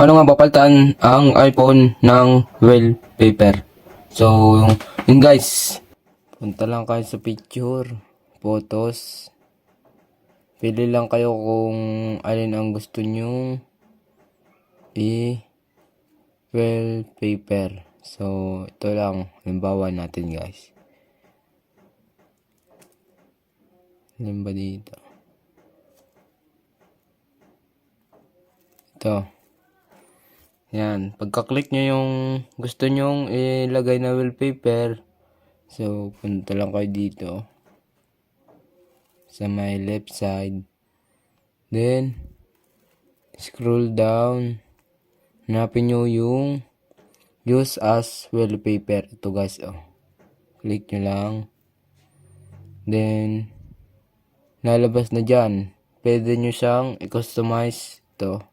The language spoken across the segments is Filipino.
paano nga papalitan ang iPhone ng wallpaper. So, yun guys. Punta lang kayo sa picture, photos. Pili lang kayo kung alin ang gusto nyo i wallpaper. So, ito lang. Halimbawa natin guys. Alin ba dito? Ito. Yan. Pagka-click nyo yung gusto nyong ilagay na wallpaper, so, punta lang kayo dito. Sa my left side. Then, scroll down. Hanapin nyo yung use as wallpaper. Ito guys, oh. Click nyo lang. Then, lalabas na dyan. Pwede nyo siyang i-customize ito.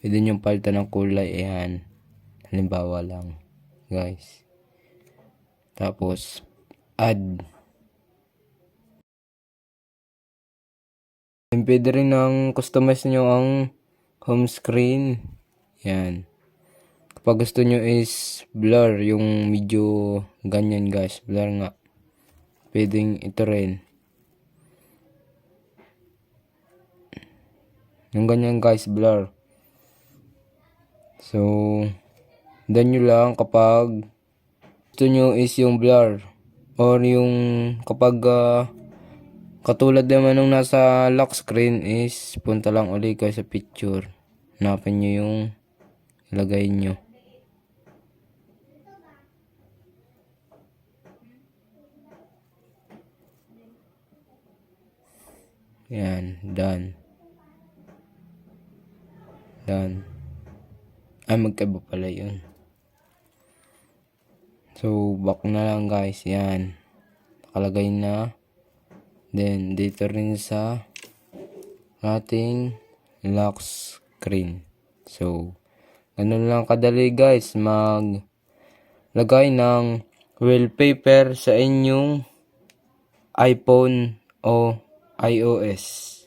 Pwede nyo palitan ng kulay. Ayan. Halimbawa lang. Guys. Tapos, add. And pwede rin ng customize nyo ang home screen. Yan. Kapag gusto nyo is blur yung medyo ganyan guys. Blur nga. Pwedeng ito rin. Yung ganyan guys, blur. So, dan nyo lang kapag gusto nyo is yung blur. Or yung kapag ah, katulad naman nung nasa lock screen is punta lang uli kayo sa picture. Hanapin nyo yung ilagay nyo. Yan, done. Done. Ay, magkaiba pala yun. So, back na lang guys. Yan. Nakalagay na. Then, dito rin sa ating lock screen. So, ganun lang kadali guys. Mag lagay ng wallpaper sa inyong iPhone o iOS.